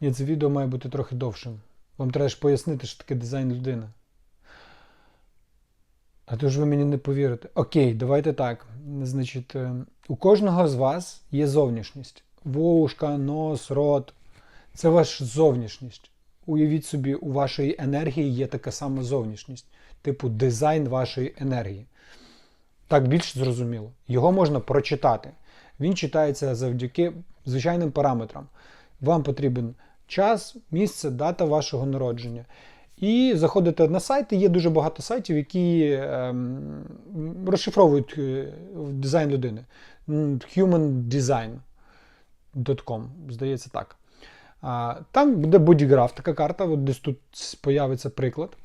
Ні, це відео має бути трохи довшим. Вам треба ж пояснити, що таке дизайн людини. А то ж ви мені не повірите. Окей, давайте так. Значить, е, у кожного з вас є зовнішність. Вушка, нос, рот. Це ваша зовнішність. Уявіть собі, у вашої енергії є така сама зовнішність, типу дизайн вашої енергії. Так більш зрозуміло. Його можна прочитати. Він читається завдяки звичайним параметрам. Вам потрібен час, місце, дата вашого народження. І заходите на сайти. Є дуже багато сайтів, які ем, розшифровують е, дизайн людини. Humandesign.com, здається так. А, Там буде бодіграф, така карта, от десь тут появиться приклад.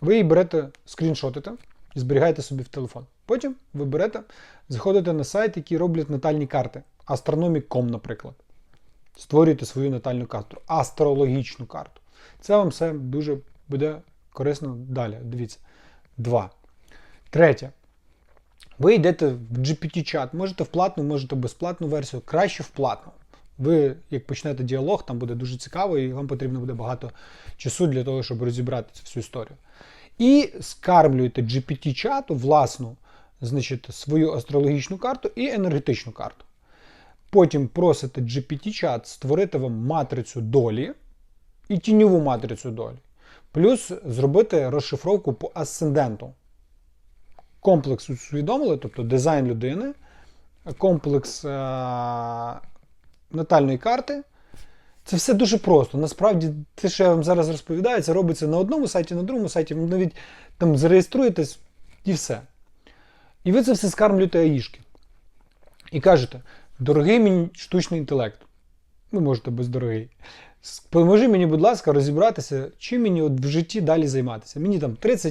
Ви її берете, скріншотите і зберігаєте собі в телефон. Потім ви берете, заходите на сайт, який роблять натальні карти. Astronomic.com, наприклад. Створюєте свою натальну карту, астрологічну карту. Це вам все дуже буде корисно далі. Дивіться. Два. Третє. Ви йдете в GPT-чат, можете в платну, можете безплатну версію, краще в платну. Ви, як почнете діалог, там буде дуже цікаво, і вам потрібно буде багато часу для того, щоб розібрати цю всю історію. І скармлюєте GPT-чату власну, значить, свою астрологічну карту і енергетичну карту. Потім просите GPT-чат створити вам матрицю долі і тіньову матрицю долі. Плюс зробити розшифровку по асценденту. Комплекс усвідомили, тобто дизайн людини, комплекс е- натальної карти. Це все дуже просто. Насправді, те, що я вам зараз розповідаю, це робиться на одному сайті, на другому сайті. Навіть там зареєструєтесь і все. І ви це все скармлюєте аїшки. І кажете: дорогий мені штучний інтелект. Ви можете без дорогий. Поможи мені, будь ласка, розібратися, чим мені от в житті далі займатися. Мені там 30